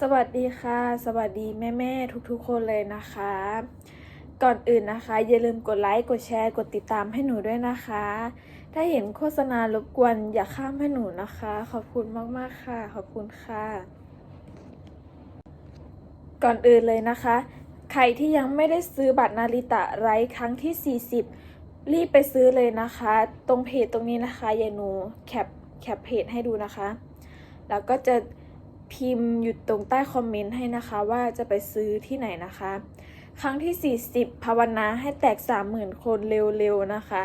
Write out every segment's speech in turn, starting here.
สวัสดีค่ะ สวัสดีแม่แม่ๆทุกๆ คนเลยนะคะ ก่อนอื่นนะคะ อย่าลืมกดไลค์กดแชร์กดติดตามให้หนูด้วยนะคะ ถ้าเห็นโฆษณารบกวนอย่าข้ามให้หนูนะคะ ขอบคุณมากๆค่ะ ขอบคุณค่ะ ก่อนอื่นเลยนะคะ ใครที่ยังไม่ได้ซื้อบัตรนาริตะไร้ครั้งที่ 40 รีบไปซื้อเลยนะคะ ตรงเพจตรงนี้นะคะยายหนูแคปแคปเพจให้ดูนะคะ แล้วก็จะ พิมพ์อยู่ตรงใต้คอมเมนต์ให้นะคะว่าจะไปซื้อที่ไหนนะคะ ครั้งที่ 40 ภาวนาให้แตก 30,000 คนเร็วๆนะคะ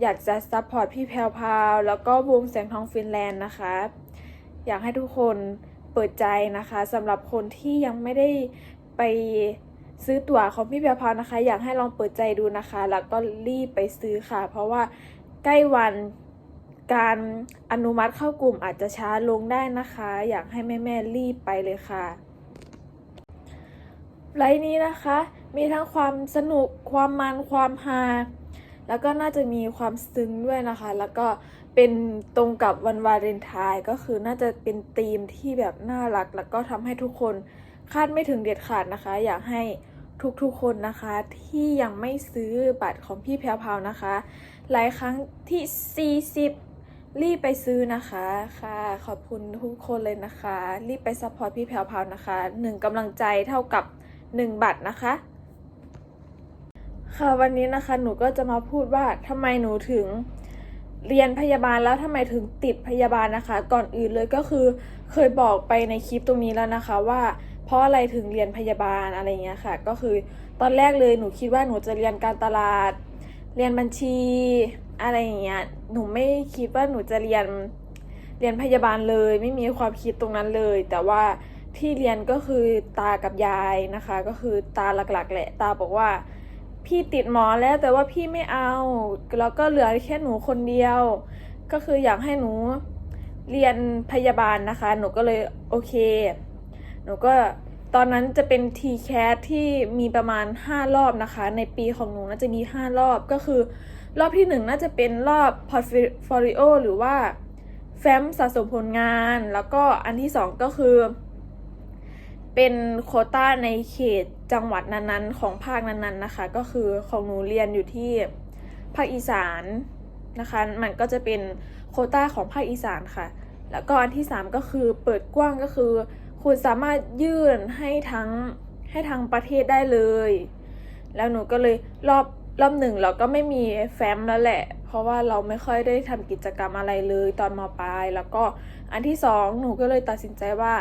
อยากจะซัพพอร์ตพี่แพรวพาวแล้วก็วงแสงทองฟินแลนด์นะคะ อยากให้ทุกคนเปิดใจนะคะสำหรับคนที่ยังไม่ได้ไปซื้อตั๋วของพี่แพรวพาวนะคะ อยากให้ลองเปิดใจดูนะคะ แล้วก็รีบไปซื้อค่ะ เพราะว่าใกล้วัน การอนุมัติเข้ากลุ่มอาจจะช้าลงได้นะคะ อยากให้แม่ๆรีบไปเลยค่ะไลฟ์นี้นะคะ มีทั้งความสนุกความมันความฮาแล้วก็น่าจะมีความซึ้งด้วยนะคะ แล้วก็เป็นตรงกับวันวาเลนไทน์ก็คือน่าจะเป็นธีมที่แบบน่ารัก แล้วก็ทำให้ทุกคนคาดไม่ถึงเด็ดขาดนะคะ อยากให้ทุกๆคนนะคะที่ยังไม่ซื้อบัตรของพี่แพรวพาวนะคะ หลายครั้งที่ 40 รีบไปซื้อนะคะค่ะ ขอบคุณทุกคนเลยนะคะ รีบไปซัพพอร์ตพี่แพรวพาวนะคะหนึ่งกำลังใจเท่ากับ1บัตรนะคะ ค่ะวันนี้นะคะหนูก็จะมาพูดว่าทำไมหนูถึงเรียนพยาบาลแล้วทำไมถึงติดพยาบาลนะคะ ก่อนอื่นเลยก็คือเคยบอกไปในคลิปตรงนี้แล้วนะคะว่าเพราะอะไรถึงเรียนพยาบาลอะไรเงี้ยค่ะ ก็คือตอนแรกเลยหนูคิดว่าหนูจะเรียนการตลาด เรียนบัญชี อะไรอย่างเงี้ยหนูไม่คิดว่าหนูจะเรียนเรียนพยาบาลเลย ไม่มีความคิดตรงนั้นเลย แต่ว่าที่เรียนก็คือตากับยายนะคะ ก็คือตาหลักๆแหละ ตาบอกว่า พี่ติดหมอแล้วแต่ว่าพี่ไม่เอา แล้วก็เหลือแค่หนูคนเดียว ก็คืออยากให้หนูเรียนพยาบาลนะคะ หนูก็เลยโอเค หนูก็ตอนนั้นจะเป็น t c a t ที่มีประมาณ 5 รอบนะคะ ในปีของหนูน่าจะมี 5 รอบก็คือ รอบที่ 1 น่าจะเป็นรอบ portfolio หรือว่าแฟ้มสะสมผลงาน แล้วก็อันที่ 2 ก็คือ เป็นโคต้าในเขตจังหวัดนั้นๆ ของภาคนั้นๆนะคะ ก็คือของหนูเรียนอยู่ที่ภาคอีสานนะคะ มันก็จะเป็นโคต้าของภาคอีสานค่ะ แล้วก็อันที่ 3 ก็คือเปิดกว้างก็คือ คุณสามารถยื่นให้ทั้งให้ทั้งประเทศได้เลย แล้วหนูก็เลยรอบ รอบหนึ่งเราก็ไม่มีแฟ้มแล้วแหละ เพราะว่าเราไม่ค่อยได้ทำกิจกรรมอะไรเลยตอนมปลาย แล้วก็อันที่สองหนูก็เลยตัดสินใจว่า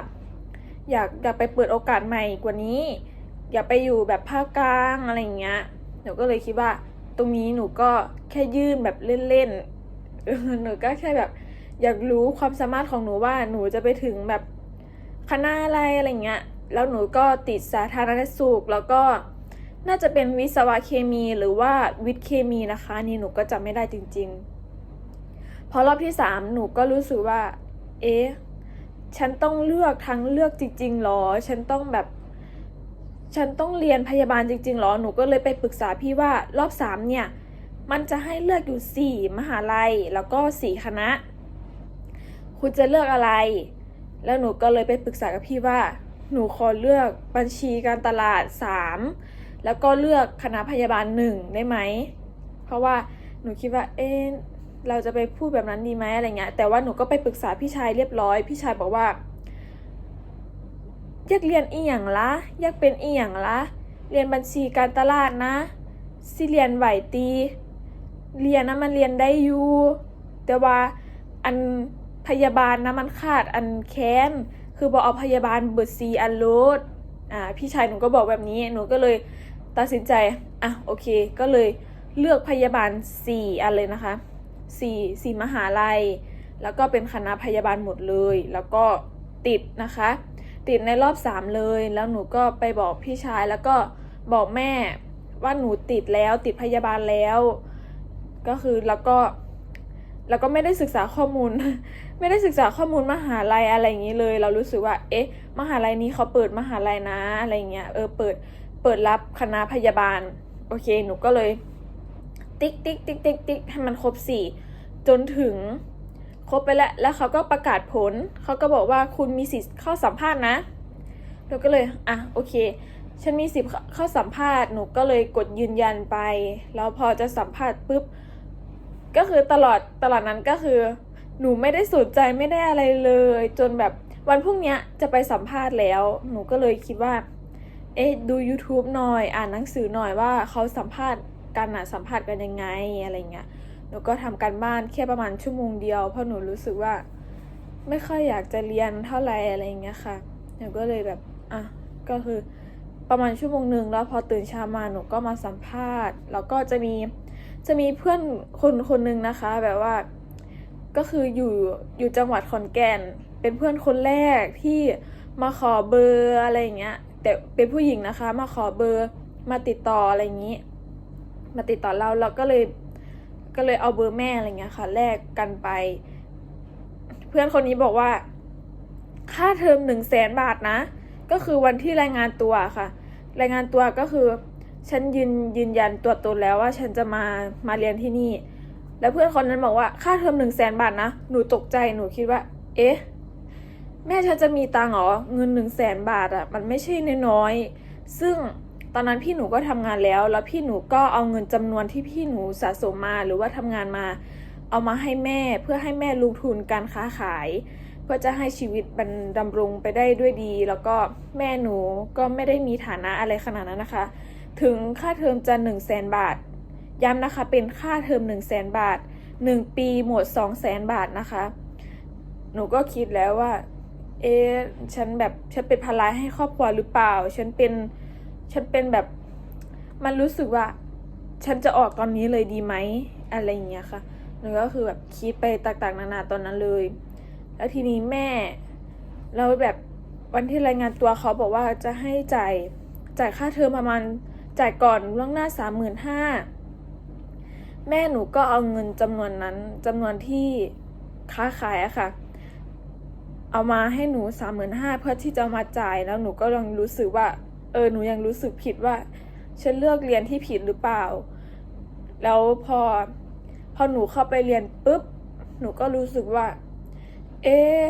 อยากอยากไปเปิดโอกาสใหม่กว่านี้ อยากไปอยู่แบบภาคกลางอะไรอย่างเงี้ยหนูก็เลยคิดว่า ตรงนี้หนูก็แค่ยื่นแบบเล่นๆหนูก็แค่แบบอยากรู้ความสามารถของหนูว่าหนูจะไปถึงแบบคณะอะไรอะไรเงี้ย แล้วหนูก็ติดสาธารณสุขแล้วก็ น่าจะเป็นวิศวะเคมีหรือว่าวิทย์เคมีนะคะนี่หนูก็จำไม่ได้จริงๆ พอรอบที่สามหนูก็รู้สึกว่า เอ๊ะฉันต้องเลือกทั้งเลือกจริงๆหรอ ฉันต้องแบบ ฉันต้องเรียนพยาบาลจริงๆหรอ หนูก็เลยไปปรึกษาพี่ว่ารอบสามเนี่ย มันจะให้เลือกอยู่สี่มหาลัยแล้วก็สี่คณะ คุณจะเลือกอะไร แล้วหนูก็เลยไปปรึกษากับพี่ว่า หนูขอเลือกบัญชีการตลาดสาม แล้วก็เลือกคณะพยาบาลหนึ่งได้ไหม เพราะว่าหนูคิดว่าเอ๊ะเราจะไปพูดแบบนั้นดีไหมอะไรเงี้ยแต่ว่าหนูก็ไปปรึกษาพี่ชายเรียบร้อย พี่ชายบอกว่าอยากเรียนอีหยังละอยากเป็นอีหยังละเรียนบัญชีการตลาดนะสิเรียนไหวตี เรียนนะมันเรียนได้อยู่แต่ว่าอันพยาบาลนะมันขาดอันแค้นคือบอกเอาพยาบาลเบอร์ซีอันโลดอ่าพี่ชายหนูก็บอกแบบนี้หนูก็เลย ตัดสินใจ อะ โอเค ก็เลยเลือกพยาบาลสี่อันเลยนะคะสี่สี่มหาลัย แล้วก็เป็นคณะพยาบาลหมดเลย แล้วก็ติดนะคะ ติดในรอบสามเลย แล้วหนูก็ไปบอกพี่ชาย แล้วก็บอกแม่ว่าหนูติดแล้วติดพยาบาลแล้ว ก็คือแล้วก็แล้วก็ไม่ได้ศึกษาข้อมูล ไม่ได้ศึกษาข้อมูลมหาลัยอะไรอย่างนี้เลย เรารู้สึกว่า เอ๊ะ มหาลัยนี้เขาเปิดมหาลัยนะอะไรเงี้ย เออ เปิด เปิดรับคณะพยาบาล โอเค หนูก็เลย ติ๊กติ๊กติ๊กติ๊กติ๊กให้มันครบสี่จนถึงครบไปแล้ว แล้วเขาก็ประกาศผล เขาก็บอกว่าคุณมีสิทธิ์เข้าสัมภาษณ์นะหนูก็เลย อะ โอเค ฉันมีสิทธิ์เข้าสัมภาษณ์ หนูก็เลยกดยืนยันไป แล้วพอจะสัมภาษณ์ปุ๊บ ก็คือตลอด ตลอดนั้นก็คือ หนูไม่ได้สนใจไม่ได้อะไรเลย จนแบบวันพรุ่งนี้จะไปสัมภาษณ์แล้ว หนูก็เลยคิดว่า เอ๊ะดู YouTube หน่อย อ่านหนังสือหน่อยว่าเขาสัมภาษณ์กันอะสัมภาษณ์กันยังไงอะไรเงี้ยหนูก็ทำการบ้านแค่ประมาณชั่วโมงเดียวเพราะหนูรู้สึกว่า ไม่ค่อยอยากจะเรียนเท่าไหร่อะไรเงี้ยค่ะหนูก็เลยแบบอะก็คือประมาณชั่วโมงหนึ่งแล้วพอตื่นเช้ามาหนูก็มาสัมภาษณ์ แล้วก็จะมีจะมีเพื่อนคนคนหนึ่งนะคะ แบบว่า ก็คืออยู่อยู่จังหวัดขอนแก่น เป็นเพื่อนคนแรกที่มาขอเบอร์อะไรอย่างเงี้ย แต่เป็นผู้หญิงนะคะ มาขอเบอร์มาติดต่ออะไรอย่างงี้ มาติดต่อเราเราก็เลยก็เลยเอาเบอร์แม่อะไรเงี้ยค่ะแลกกันไป เพื่อนคนนี้บอกว่า ค่าเทอมหนึ่งแสนบาทนะ ก็คือวันที่รายงานตัวค่ะ รายงานตัวก็คือ ฉันยืนยืนยันตัวตนแล้วว่าฉันจะมามาเรียนที่นี่ แล้วเพื่อนคนนั้นบอกว่าค่าเทอมหนึ่งแสนบาทนะ หนูตกใจหนูคิดว่า เอ๊ะ แม่ฉันจะมีตังหรอเงินหนึ่งแสนบาทอะ่ะมันไม่ใช่น้อยๆซึ่งตอนนั้นพี่หนูก็ทำงานแล้ว แล้วพี่หนูก็เอาเงินจำนวนที่พี่หนูสะสมมาหรือว่าทำงานมา เอามาให้แม่เพื่อให้แม่ลงทุนการค้าขาย เพื่อจะให้ชีวิตมันดำรงไปได้ด้วยดี แล้วก็แม่หนูก็ไม่ได้มีฐานะอะไรขนาดนั้นนะคะ ถึงค่าเทอมจะหนึ่งแสนบาท ย้ำนะคะเป็นค่าเทอมหนึ่งแสนบาทหนึ่งปีหมดสองแสนบาทนะคะ หนูก็คิดแล้วว่า เอ๊ะฉันแบบฉันเป็นภาระให้ครอบครัวหรือเปล่า ฉันเป็นฉันเป็นแบบมันรู้สึกว่า ฉันจะออกตอนนี้เลยดีไหมอะไรอย่างเงี้ยค่ะหนูก็คือแบบคิดไปต่างๆนานาตอนนั้นเลย แล้วทีนี้แม่แล้วแบบวันที่รายงานตัวเขาบอกว่าจะให้จ่ายจ่ายค่าเทอมประมาณจ่ายก่อนล่วงหน้าสามหมื่นห้าแม่หนูก็เอาเงินจำนวนนั้นจำนวนที่ค้าขายอะค่ะ เอามาให้หนูสามหมื่นห้าเพื่อที่จะมาจ่ายแล้วหนูก็ยังรู้สึกว่า เออหนูยังรู้สึกผิดว่า ฉันเลือกเรียนที่ผิดหรือเปล่า แล้วพอพอหนูเข้าไปเรียนปุ๊บหนูก็รู้สึกว่า เอ๊ะ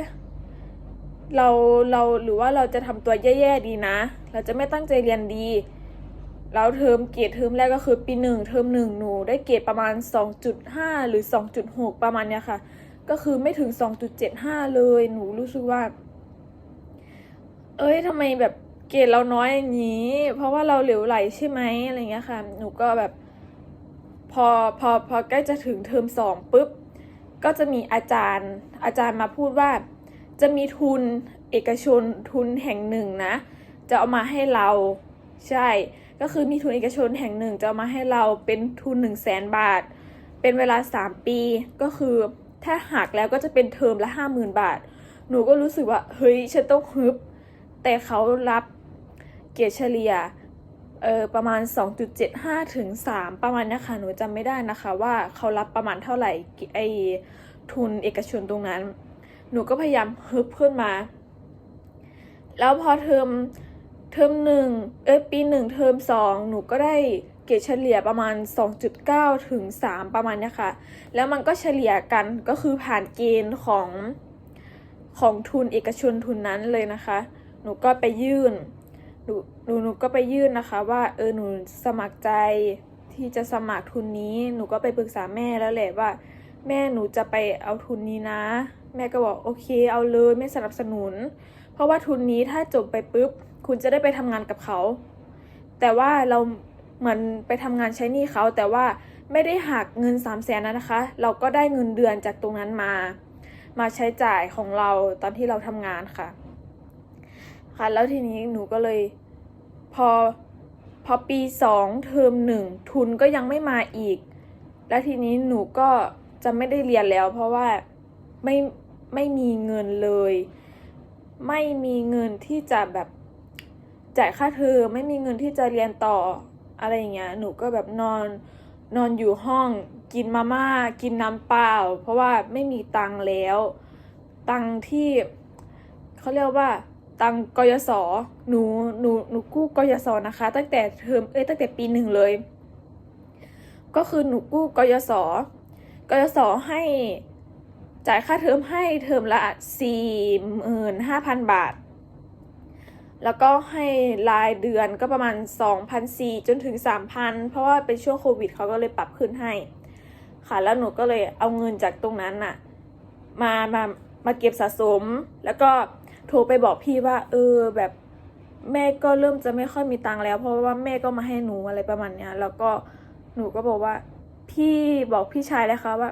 เราเราหรือว่าเราจะทำตัวแย่ๆดีนะ เราจะไม่ตั้งใจเรียนดีแล้วเทอมเกรดเทอมแรกก็คือปีหนึ่งเทอมหนึ่งหนูได้เกรดประมาณ 2.5 หรือ 2.6 ประมาณเนี้ยค่ะ ก็คือไม่ถึง 2.75 เลย หนูรู้สึกว่า เอ้ยทำไมแบบเกรดเราน้อยอย่างนี้ เพราะว่าเราเหลวไหลใช่ไหมอะไรเงี้ยค่ะ หนูก็แบบ พอพอพอใกล้จะถึงเทอมสองปุ๊บ ก็จะมีอาจารย์อาจารย์มาพูดว่า จะมีทุนเอกชนทุนแห่งหนึ่งนะ จะเอามาให้เราใช่ ก็คือมีทุนเอกชนแห่งหนึ่งจะเอามาให้เราเป็นทุนหนึ่งแสนบาท เป็นเวลาสามปีก็คือ ถ้าหักแล้วก็จะเป็นเทอมละห้าหมื่นบาท หนูก็รู้สึกว่า เฮ้ย ฉันต้องฮึบ แต่เขารับเกียรเฉลี่ยเออประมาณ 2.75 ถึง 3 ประมาณนี้ยค่ะหนูจำไม่ได้นะคะว่าเขารับประมาณเท่าไหร่ไอทุนเอกชนตรงนั้น หนูก็พยายามฮึบขึ้นมา แล้วพอเทอมเทอมหนึ่งเอ้ยปีหนึ่งเทอมสองหนูก็ได้ เกรดเฉลี่ยประมาณ 2.9 ถึง 3 ประมาณนี้ค่ะ แล้วมันก็เฉลี่ยกันก็คือผ่านเกณฑ์ของของทุนเอกชนทุนนั้นเลยนะคะ หนูก็ไปยื่น หนูหนูหนูก็ไปยื่นนะคะว่าเออหนูสมัครใจที่จะสมัครทุนนี้ หนูก็ไปปรึกษาแม่แล้วแหละว่า แม่หนูจะไปเอาทุนนี้นะ แม่ก็บอกโอเคเอาเลยแม่สนับสนุน เพราะว่าทุนนี้ถ้าจบไปปุ๊บ คุณจะได้ไปทำงานกับเขา แต่ว่าเรา เหมือนไปทำงานใช้หนี้เขาแต่ว่าไม่ได้หักเงินสามแสนนะนะคะ เราก็ได้เงินเดือนจากตรงนั้นมา มาใช้จ่ายของเราตอนที่เราทำงานค่ะ ค่ะ แล้วทีนี้หนูก็เลยพอพอปีสองเทอมหนึ่งทุนก็ยังไม่มาอีก แล้วทีนี้หนูก็จะไม่ได้เรียนแล้ว เพราะว่าไม่ไม่มีเงินเลย ไม่มีเงินที่จะแบบจ่ายค่าเทอมไม่มีเงินที่จะเรียนต่อ อะไรอย่างเงี้ยหนูก็แบบนอนนอนอยู่ห้องกินมาม่ากินน้ำเปล่า เพราะว่าไม่มีตังค์แล้ว ตังค์ที่เขาเรียกว่าตังกยศหนูหนูหนูกู้กยศนะคะ ตั้งแต่เทอมเอ้ยตั้งแต่ปีหนึ่งเลย ก็คือหนูกู้กยศกยศให้จ่ายค่าเทอมให้เทอมละสี่หมื่นห้าพันบาท แล้วก็ให้รายเดือนก็ประมาณ 2,400จนถึง 3,000 เพราะว่าเป็นช่วงโควิดเขาก็เลยปรับขึ้นให้ ค่ะแล้วหนูก็เลยเอาเงินจากตรงนั้นน่ะมามามาเก็บสะสม แล้วก็โทรไปบอกพี่ว่า เออแบบแม่ก็เริ่มจะไม่ค่อยมีตังค์แล้ว เพราะว่าแม่ก็มาให้หนูอะไรประมาณเนี้ย แล้วก็หนูก็บอกว่า พี่บอกพี่ชายเลยค่ะว่า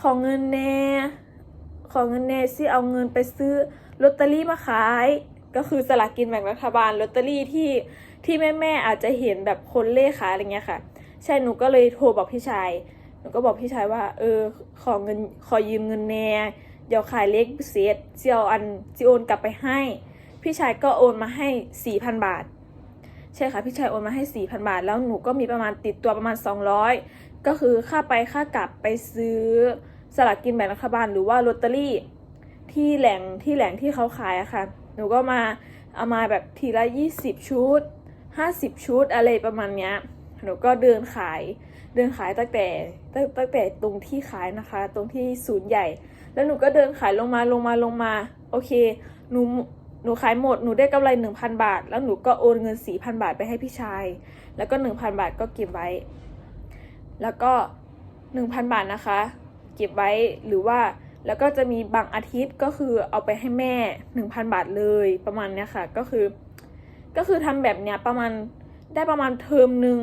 ขอเงินแน่ขอเงินแน่สิเอาเงินไปซื้อลอตเตอรี่มาขาย ก็คือสลากกินแบ่งรัฐบาลลอตเตอรี่ที่ที่แม่แม่อาจจะเห็นแบบคนเล่ขายอะไรเงี้ยค่ะ ใช่หนูก็เลยโทรบอกพี่ชายหนูก็บอกพี่ชายว่า เออขอเงินขอยืมเงินแน่เดี๋ยวขายเลขเศษเจียวอันจีโอนกลับไปให้ พี่ชายก็โอนมาให้สี่พันบาท ใช่ค่ะพี่ชายโอนมาให้สี่พันบาท แล้วหนูก็มีประมาณติดตัวประมาณสองร้อยก็คือค่าไปค่ากลับไปซื้อสลากกินแบ่งรัฐบาลหรือว่าลอตเตอรี่ที่แหล่งที่แหล่งที่เขาขายอะค่ะ หนูก็มาเอามาแบบทีละยี่สิบชุดห้าสิบชุดอะไรประมาณเนี้ยหนูก็เดินขายเดินขายตั้งแต่ตั้งแต่ตรงที่ขายนะคะ ตรงที่ศูนย์ใหญ่ แล้วหนูก็เดินขายลงมาลงมาลงมาโอเคหนูหนูขายหมดหนูได้กำไรหนึ่งพันบาท แล้วหนูก็โอนเงินสี่พันบาทไปให้พี่ชาย แล้วก็หนึ่งพันบาทก็เก็บไว้ แล้วก็หนึ่งพันบาทนะคะ เก็บไว้หรือว่า แล้วก็จะมีบางอาทิตย์ก็คือเอาไปให้แม่หนึ่งพันบาทเลยประมาณเนี้ยค่ะ ก็คือ ก็คือทำแบบเนี้ยประมาณได้ประมาณเทอมหนึ่ง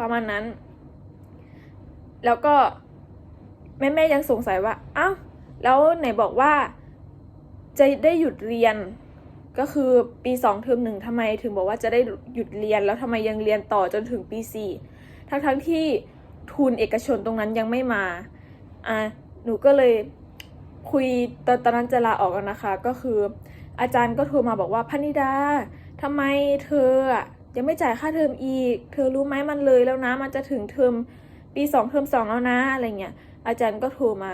ประมาณนั้น แล้วก็แม่แม่ยังสงสัยว่าอ้าวแล้วไหนบอกว่าจะได้หยุดเรียนก็คือปีสองเทอมหนึ่งทำไมถึงบอกว่าจะได้หยุดเรียนแล้วทำไมยังเรียนต่อจนถึงปีสี่ทั้งทั้งที่ทุนเอกชนตรงนั้นยังไม่มา อะหนูก็เลย คุยตอนตอนนั้นจะลาออกแล้วนะคะ ก็คืออาจารย์ก็โทรมาบอกว่าพนิดาทำไมเธออะยังไม่จ่ายค่าเทอมอีก เธอรู้ไหมมันเลยแล้วนะ มันจะถึงเทอมปีสองเทอมสองแล้วนะอะไรเงี้ยอาจารย์ก็โทรมา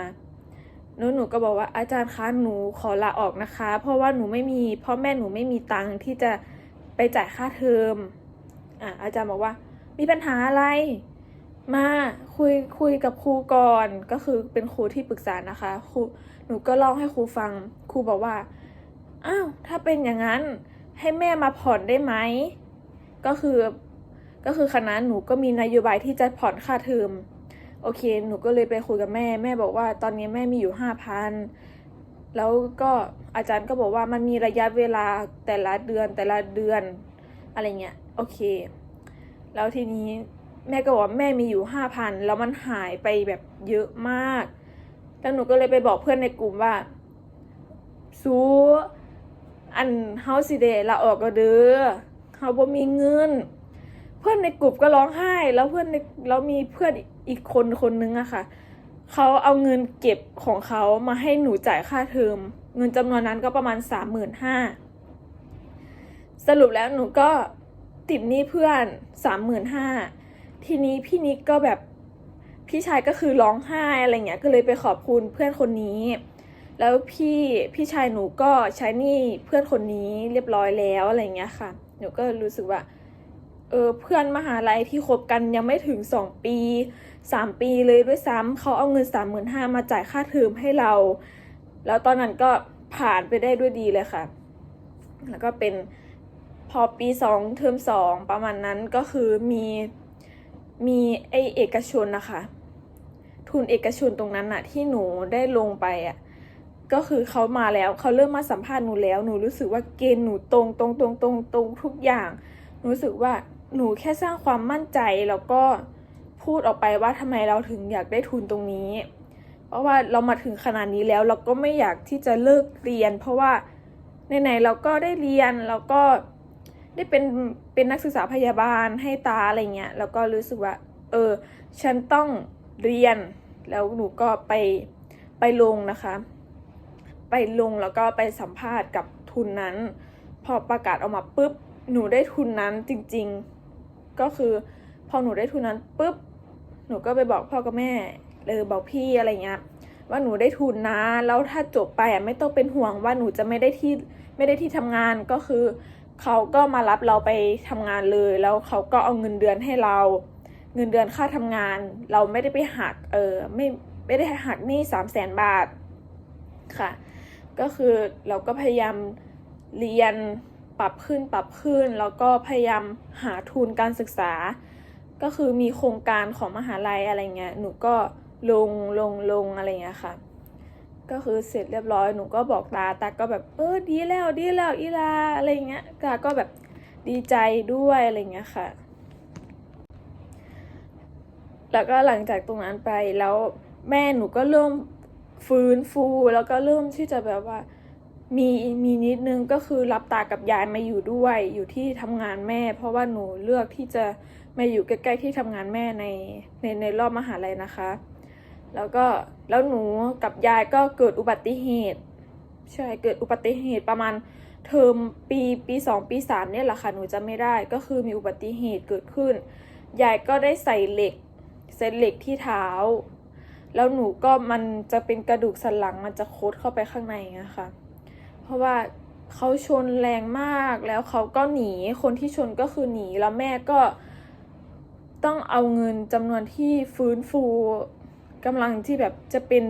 หนูหนูก็บอกว่าอาจารย์คะหนูขอลาออกนะคะ เพราะว่าหนูไม่มีพ่อแม่หนูไม่มีตังค์ที่จะไปจ่ายค่าเทอมอะอาจารย์บอกว่า มีปัญหาอะไร มาคุยคุยกับครูก่อนก็คือเป็นครูที่ปรึกษานะคะครู หนูก็เล่าให้ครูฟัง ครูบอกว่า อ้าว ถ้าเป็นอย่างนั้นให้แม่มาผ่อนได้ไหม ก็คือ ก็คือคณะหนูก็มีนโยบายที่จะผ่อนค่าเทอม โอเค หนูก็เลยไปคุยกับแม่ แม่บอกว่าตอนนี้แม่มีอยู่ห้าพันแล้วก็อาจารย์ก็บอกว่ามันมีระยะเวลาแต่ละเดือนแต่ละเดือนอะไรเงี้ย โอเค แล้วทีนี้แม่ก็บอกว่าแม่มีอยู่ห้าพันแล้วมันหายไปแบบเยอะมาก แล้วหนูก็เลยไปบอกเพื่อนในกลุ่มว่าซูอันเฮาสิเดลาออกก็เด้อเฮาบ่มีเงิน เพื่อนในกลุ่มก็ร้องไห้ แล้วเพื่อนในแล้วมีเพื่อนอีกคนคนนึงอะค่ะเขาเอาเงินเก็บของเขามาให้หนูจ่ายค่าเทอมเงินจำนวนนั้นก็ประมาณสามหมื่นห้าสรุปแล้วหนูก็ติดหนี้เพื่อนสามหมื่นห้าทีนี้พี่นิกก็แบบ พี่ชายก็คือร้องไห้อะไรเงี้ยก็เลยไปขอบคุณเพื่อนคนนี้ แล้วพี่พี่ชายหนูก็ใช้หนี้เพื่อนคนนี้เรียบร้อยแล้วอะไรเงี้ยค่ะ หนูก็รู้สึกว่าเออเพื่อนมหาลัยที่คบกันยังไม่ถึงสองปีสามปีเลยด้วยซ้ำเขาเอาเงินสามหมื่นห้ามาจ่ายค่าเทอมให้เรา แล้วตอนนั้นก็ผ่านไปได้ด้วยดีเลยค่ะ แล้วก็เป็นพอปีสองเทอมสองประมาณนั้นก็คือมีมีไอเอกชนนะคะ ทุนเอกชนตรงนั้นน่ะที่หนูได้ลงไปอะก็คือเขามาแล้วเขาเริ่มมาสัมภาษณ์หนูแล้วหนูรู้สึกว่าเกณฑ์หนูตรงตรงตรงตรงตรงทุกอย่างรู้สึกว่าหนูแค่สร้างความมั่นใจแล้วก็พูดออกไปว่าทำไมเราถึงอยากได้ทุนตรงนี้ เพราะว่าเรามาถึงขนาดนี้แล้วเราก็ไม่อยากที่จะเลิกเรียน เพราะว่าไหนๆเราก็ได้เรียนแล้วก็ได้เป็นเป็นนักศึกษาพยาบาลให้ตาอะไรเงี้ยแล้วก็รู้สึกว่า เออ ฉันต้อง เรียน แล้วหนูก็ไปไปลงนะคะ ไปลงแล้วก็ไปสัมภาษณ์กับทุนนั้น พอประกาศออกมาปุ๊บหนูได้ทุนนั้นจริงๆ ก็คือพอหนูได้ทุนนั้นปุ๊บหนูก็ไปบอกพ่อกับแม่เลยบอกพี่อะไรเงี้ยว่าหนูได้ทุนนะ แล้วถ้าจบไปอะไม่ต้องเป็นห่วงว่าหนูจะไม่ได้ที่ไม่ได้ที่ทำงานก็คือ เขาก็มารับเราไปทำงานเลย แล้วเขาก็เอาเงินเดือนให้เรา เงินเดือนค่าทำงาน เราไม่ได้ไปหักเออไม่ไม่ได้หักหนี้สามแสนบาทค่ะ ก็คือเราก็พยายามเรียนปรับขึ้นปรับขึ้น แล้วก็พยายามหาทุนการศึกษา ก็คือมีโครงการของมหาลัยอะไรเงี้ยหนูก็ลงลงลงอะไรเงี้ยค่ะ ก็คือเสร็จเรียบร้อยหนูก็บอกตาตาก็แบบเออดีแล้วดีแล้วอีลาอะไรเงี้ยตาก็แบบดีใจด้วยอะไรเงี้ยค่ะ แล้วก็หลังจากตรงนั้นไปแล้วแม่หนูก็เริ่มฟื้นฟูแล้วก็เริ่มที่จะแบบว่ามีมีนิดนึงก็คือรับตากับยายมาอยู่ด้วยอยู่ที่ทำงานแม่ เพราะว่าหนูเลือกที่จะมาอยู่ใกล้ๆที่ทำงานแม่ในในในรอบมหาลัยนะคะ แล้วก็แล้วหนูกับยายก็เกิดอุบัติเหตุ ใช่เกิดอุบัติเหตุประมาณเทอมปีปีสองปีสามเนี่ยแหละค่ะหนูจะไม่ได้ก็คือมีอุบัติเหตุเกิดขึ้นยายก็ได้ใส่เหล็ก เส้นเหล็กที่เท้า แล้วหนูก็มันจะเป็นกระดูกสันหลังมันจะโคดเข้าไปข้างในนะคะเพราะว่าเขาชนแรงมากแล้วเขาก็หนีคนที่ชนก็คือหนีแล้วแม่ก็ต้องเอาเงินจำนวนที่ฟื้นฟูกำลังที่แบบจะเป็น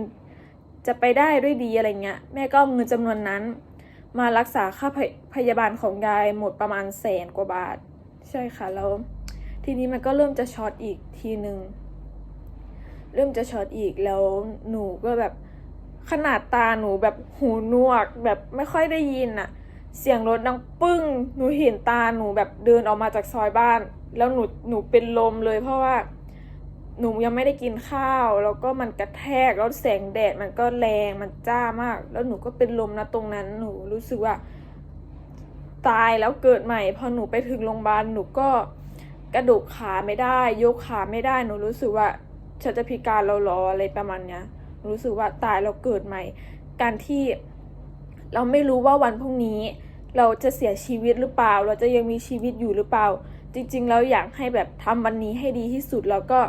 จะไปได้ด้วยดีอะไรเงี้ยแม่ก็เอาเงินจำนวนนั้น มารักษาค่าพยพยาบาลของยายหมดประมาณแสนกว่าบาท ใช่ค่ะแล้วทีนี้มันก็เริ่มจะช็อตอีกทีหนึ่ง เริ่มจะช็อตอีกแล้วหนูก็แบบขนาดตาหนูแบบหูหนวกแบบไม่ค่อยได้ยินอะเสียงรถดังปึ้ง หนูเห็นตาหนูแบบเดินออกมาจากซอยบ้าน แล้วหนูหนูเป็นลมเลยเพราะว่า หนูยังไม่ได้กินข้าว แล้วก็มันกระแทกแล้วแสงแดดมันก็แรงมันจ้ามาก แล้วหนูก็เป็นลมนะตรงนั้นหนูรู้สึกว่า ตายแล้วเกิดใหม่พอหนูไปถึงโรงพยาบาลหนูก็กระดูกขาไม่ได้ ยกขาไม่ได้หนูรู้สึกว่า ฉันจะพิการแล้วเหรออะไรประมาณเนี้ย รู้สึกว่าตายแล้วเกิดใหม่ การที่เราไม่รู้ว่าวันพรุ่งนี้ เราจะเสียชีวิตหรือเปล่า เราจะยังมีชีวิตอยู่หรือเปล่า จริงๆแล้วอยากให้แบบทำวันนี้ให้ดีที่สุดแล้วก็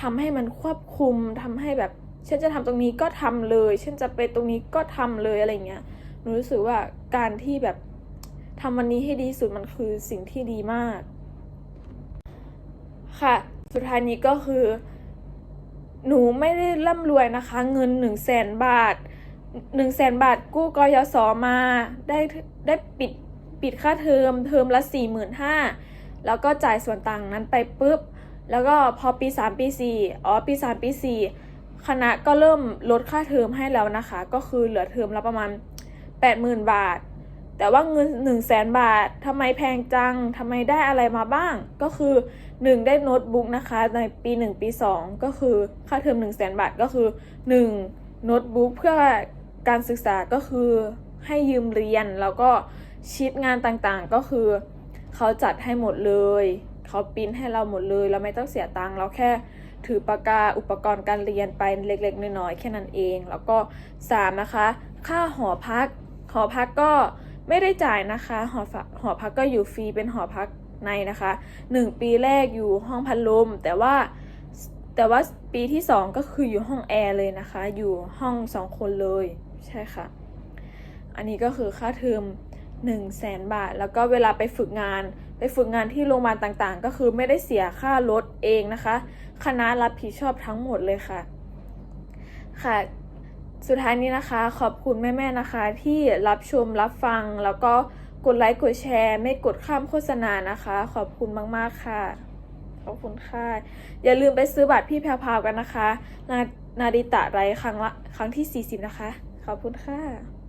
ทำให้มันควบคุมทำให้แบบฉันจะทำตรงนี้ก็ทำเลย ฉันจะไปตรงนี้ก็ทำเลยอะไรเงี้ยหนูรู้สึกว่าการที่แบบทำวันนี้ให้ดีที่สุดมันคือสิ่งที่ดีมาก ค่ะ สุดท้ายนี้ก็คือ หนูไม่ได้ร่ำรวยนะคะ เงินหนึ่งแสนบาทหนึ่งแสนบาทกู้กยศมาได้ได้ปิดปิดค่าเทอมเทอมละสี่หมื่นห้าแล้วก็จ่ายส่วนต่างนั้นไปปุ๊บ แล้วก็พอปีสามปีสี่อ๋อปีสามปีสี่คณะก็เริ่มลดค่าเทอมให้แล้วนะคะ ก็คือเหลือเทอมละประมาณแปดหมื่นบาท แต่ว่าเงินหนึ่งแสนบาททำไมแพงจังทำไมได้อะไรมาบ้าง ก็คือหนึ่งได้โน้ตบุ๊กนะคะ ในปีหนึ่งปีสองก็คือค่าเทอมหนึ่งแสนบาทก็คือหนึ่งโน้ตบุ๊กเพื่อการศึกษาก็คือให้ยืมเรียนแล้วก็ชีตงานต่างๆก็คือ เขาจัดให้หมดเลยเขาปริ้นให้เราหมดเลย เราไม่ต้องเสียตังค์เราแค่ถือปากกาอุปกรณ์การเรียนไปเล็กๆน้อยๆแค่นั้นเอง แล้วก็สามนะคะ ค่าหอพักหอพักก็ ไม่ได้จ่ายนะคะหอพักหอพักก็อยู่ฟรีเป็นหอพักในนะคะหนึ่งปีแรกอยู่ห้องพัดลมแต่ว่าแต่ว่าปีที่สองก็คืออยู่ห้องแอร์เลยนะคะ อยู่ห้องสองคนเลยใช่ค่ะ อันนี้ก็คือค่าเทอม1 0 0 0 0แสนบาท แล้วก็เวลาไปฝึกงาน ไปฝึกงานที่โรงพยาบาลต่างๆ ก็คือไม่ได้เสียค่ารถเองนะคะ คณะรับผิดชอบทั้งหมดเลยค่ะ ค่ะ สุดท้ายนี้นะคะ ขอบคุณแม่ๆนะคะ ที่รับชมรับฟัง แล้วก็กดไลค์กดแชร์ ไม่กดข้ามโฆษณานะคะ ขอบคุณมากๆค่ะ ขอบคุณค่ะ อย่าลืมไปซื้อบัตรพี่แพรวกันนะคะ นานาดิตะไรครั้งละครั้งที่ 40 นะคะ ขอบคุณค่ะ